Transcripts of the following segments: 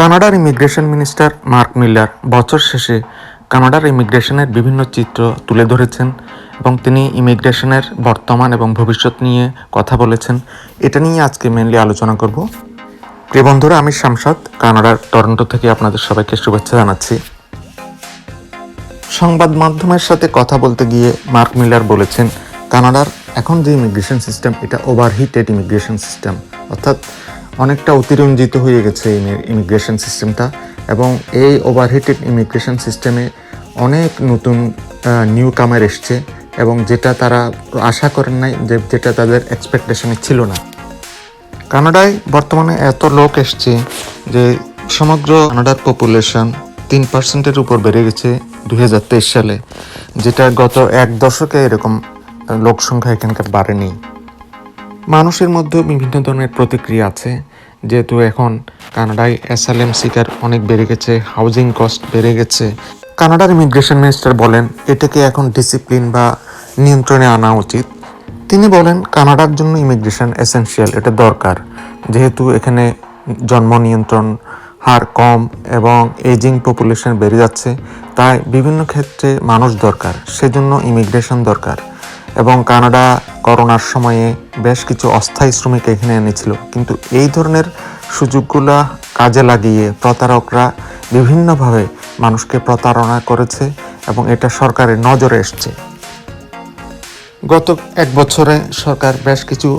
কানাডার immigration minister mark মিল্লার বছর শেষে কানাডার ইমিগ্রেশনের বিভিন্ন চিত্র তুলে ধরেছেন এবং তিনি ইমিগ্রেশনের বর্তমান এবং ভবিষ্যৎ নিয়ে কথা বলেছেন। এটা নিয়ে আজকে মেনলি আলোচনা করব। প্রিয় বন্ধুরা, আমি শামসাদ, কানাডার টরন্টো থেকে আপনাদের সবাইকে শুভেচ্ছা জানাচ্ছি। সংবাদ মাধ্যমের সাথে কথা বলতে গিয়ে মার্ক মিলার বলেছেন, কানাডার এখন যে ইমিগ্রেশন সিস্টেম, এটা ওভারহিটেড ইমিগ্রেশন সিস্টেম অর্থাৎ অনেকটা অতিরঞ্জিত হয়ে গেছে ইমিগ্রেশন সিস্টেমটা এবং এই ওভারহিটেড ইমিগ্রেশন সিস্টেমে অনেক নতুন নিউ কামার এসছে এবং যেটা তারা আশা করেন নাই যে যেটা তাদের এক্সপেকটেশনে ছিল না। কানাডায় বর্তমানে এত লোক এসছে যে সমগ্র কানাডার পপুলেশন তিন পার্সেন্টের উপর বেড়ে গেছে দু হাজার তেইশ সালে, যেটা গত এক দশকে এরকম লোক সংখ্যা এখানকার বাড়েনি। মানুষের মধ্যে বিভিন্ন ধরনের প্রতিক্রিয়া আছে, যেহেতু এখন কানাডায় অ্যাসালেম শিকার অনেক বেড়ে গেছে হাউজিং কস্ট বেড়ে গেছে। কানাডার ইমিগ্রেশন মিনিস্টার বলেন, এটাকে এখন ডিসিপ্লিন বা নিয়ন্ত্রণে আনা উচিত। তিনি বলেন, কানাডার জন্য ইমিগ্রেশন এসেনশিয়াল এটা দরকার। যেহেতু এখানে জন্ম নিয়ন্ত্রণ হার কম এবং এজিং পপুলেশন বেড়ে যাচ্ছে, তাই বিভিন্ন ক্ষেত্রে মানুষ দরকার, সেজন্য ইমিগ্রেশন দরকার। এবং কানাডা করোনার সময়ে বেশ কিছু অস্থায়ী শ্রমিক এখানে এনেছিল। কিন্তু এই ধরনের সুযোগগুলো কাজে লাগিয়ে প্রতারকরা বিভিন্নভাবে মানুষকে প্রতারণা করেছে এবং এটা সরকারের নজরে এসছে। গত এক বছরে সরকার বেশ কিছু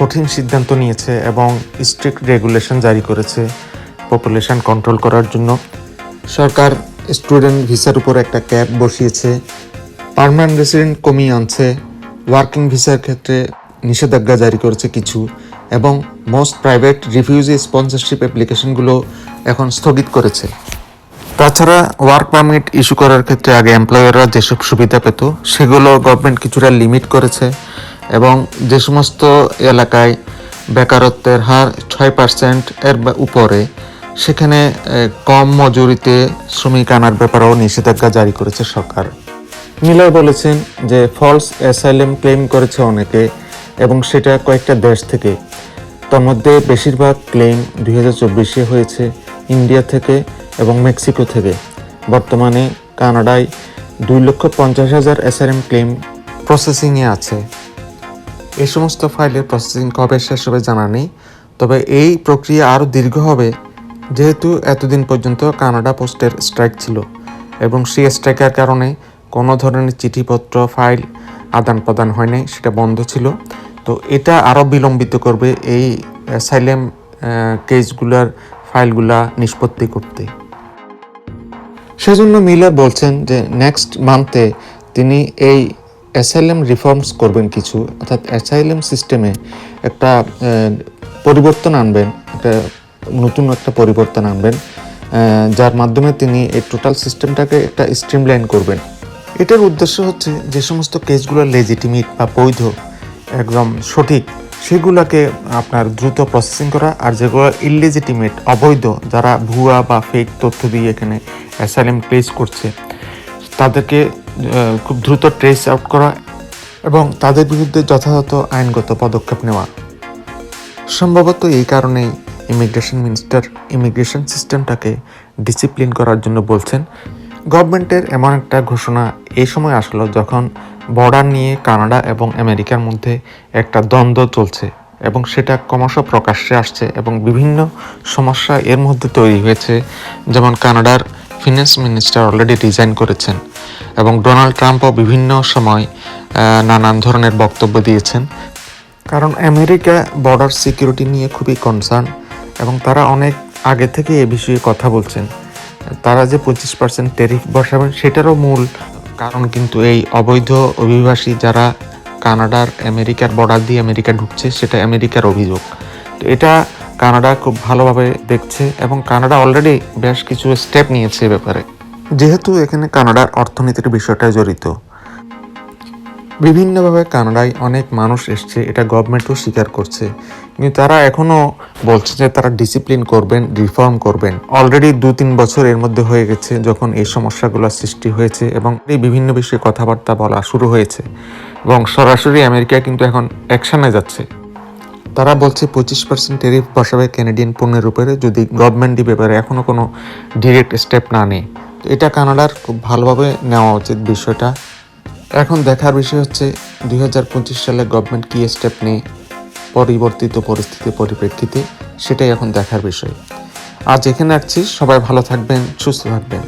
কঠিন সিদ্ধান্ত নিয়েছে এবং স্ট্রিক্ট রেগুলেশন জারি করেছে পপুলেশন কন্ট্রোল করার জন্য। সরকার স্টুডেন্ট ভিসার উপর একটা ক্যাপ বসিয়েছে। পার্মানেন্ট রেসিডেন্ট কমিয়ে আনছে। ওয়ার্কিং ভিসার ক্ষেত্রে নিষেধাজ্ঞা জারি করেছে কিছু এবং মোস্ট প্রাইভেট রিফিউজি স্পন্সরশিপ অ্যাপ্লিকেশনগুলো এখন স্থগিত করেছে। তাছাড়া ওয়ার্ক পারমিট ইস্যু করার ক্ষেত্রে আগে এমপ্লয়াররা যেসব সুবিধা পেত, সেগুলো গভর্নমেন্ট কিছুটা লিমিট করেছে এবং যে সমস্ত এলাকায় বেকারত্বের হার ছয় পার্সেন্ট এর উপরে, সেখানে কম মজুরিতে শ্রমিক আনার ব্যাপারেও নিষেধাজ্ঞা জারি করেছে সরকার। মিলার বলেছেন যে ফলস অ্যাসাইলেম ক্লেম করেছে অনেকে এবং সেটা কয়েকটা দেশ থেকে। তার মধ্যে বেশিরভাগ ক্লেম দুই হাজার চব্বিশে হয়েছে ইন্ডিয়া থেকে এবং মেক্সিকো থেকে। বর্তমানে কানাডায় দুই লক্ষ পঞ্চাশ হাজার এসআরএম ক্লেম প্রসেসিংয়ে আছে। এই সমস্ত ফাইলের প্রসেসিং কবে শেষ হবে জানা নেই, তবে এই প্রক্রিয়া আরও দীর্ঘ হবে যেহেতু এতদিন পর্যন্ত কানাডা পোস্টের স্ট্রাইক ছিল এবং সেই স্ট্রাইকের কারণে কোনো ধরনের চিঠিপত্র, ফাইল আদান প্রদান হয় নাই, সেটা বন্ধ ছিল। তো এটা আরও বিলম্বিত করবে এই সাইলেম কেসগুলার ফাইলগুলা নিষ্পত্তি করতে। সেজন্য মিলার বলছেন যে নেক্সট মান্থে তিনি এই অ্যাসাইলেম রিফর্মস করবেন কিছু, অর্থাৎ অ্যাসাইলেম সিস্টেমে একটা পরিবর্তন আনবেন, একটা নতুন একটা পরিবর্তন আনবেন যার মাধ্যমে তিনি এই টোটাল সিস্টেমটাকে একটা স্ট্রিমলাইন করবেন। এটার উদ্দেশ্য হচ্ছে যে সমস্ত কেসগুলো লেজিটিমেট বা বৈধ, একদম সঠিক, সেগুলোকে আপনার দ্রুত প্রসেসিং করা আর যেগুলো ইললেজিটিমেট অবৈধ, যারা ভুয়া বা ফেক তথ্য দিয়ে এখানে অ্যাসাইলেম প্লেস করছে, তাদেরকে খুব দ্রুত ট্রেস আউট করা এবং তাদের বিরুদ্ধে যথাযথ আইনগত পদক্ষেপ নেওয়া। সম্ভবত এই কারণেই ইমিগ্রেশন মিনিস্টার ইমিগ্রেশন সিস্টেমটাকে ডিসিপ্লিন করার জন্য বলছেন গভর্নমেন্টের এমন একটা ঘোষণা এই সময় আসলো যখন বর্ডার নিয়ে কানাডা এবং আমেরিকার মধ্যে একটা দ্বন্দ্ব চলছে এবং সেটা ক্রমশ প্রকাশ্যে আসছে এবং বিভিন্ন সমস্যা এর মধ্যে তৈরি হয়েছে। যেমন কানাডার ফিনান্স মিনিস্টার অলরেডি রিজাইন করেছেন এবং ডোনাল্ড ট্রাম্পও বিভিন্ন সময় নানান ধরনের বক্তব্য দিয়েছেন। কারণ আমেরিকা বর্ডার সিকিউরিটি নিয়ে খুবই কনসার্ন এবং তারা অনেক আগে থেকে এ বিষয়ে কথা বলছেন। তারা যে পঁচিশ পার্সেন্ট ট্যারিফ বসাবেন সেটারও মূল কারণ কিন্তু এই অবৈধ অভিবাসী যারা কানাডার আমেরিকার বর্ডার দিয়ে আমেরিকা ঢুকছে, সেটা আমেরিকার অভিযোগ। তো এটা কানাডা খুব ভালোভাবে দেখছে এবং কানাডা অলরেডি বেশ কিছু স্টেপ নিয়েছে এ ব্যাপারে। যেহেতু এখানে কানাডার অর্থনীতির বিষয়টা জড়িত বিভিন্নভাবে কানাডায় অনেক মানুষ এসছে, এটা গভর্নমেন্টও স্বীকার করছে। কিন্তু তারা এখনও বলছে যে তারা ডিসিপ্লিন করবেন রিফর্ম করবেন। অলরেডি দু তিন বছর এর মধ্যে হয়ে গেছে যখন এই সমস্যাগুলো সৃষ্টি হয়েছে এবং এই বিভিন্ন বিষয়ে কথাবার্তা বলা শুরু হয়েছে। এবং সরাসরি আমেরিকা কিন্তু এখন অ্যাকশানে যাচ্ছে। তারা বলছে পঁচিশ পার্সেন্ট টেরিফ বসাবে ক্যানাডিয়ান পণ্যের উপরে যদি গভর্নমেন্ট ব্যাপারে এখনও কোনো ডিরেক্ট স্টেপ না নেয়। এটা কানাডার খুব ভালোভাবে নেওয়া উচিত বিষয়টা। এখন দেখার বিষয় হচ্ছে দুই হাজার পঁচিশ সালে গভর্নমেন্ট কী স্টেপ নেয় পরিবর্তিত পরিস্থিতির পরিপ্রেক্ষিতে সেটাই এখন দেখার বিষয়। আজ এখানে রাখছি, সবাই ভালো থাকবেন, সুস্থ থাকবেন।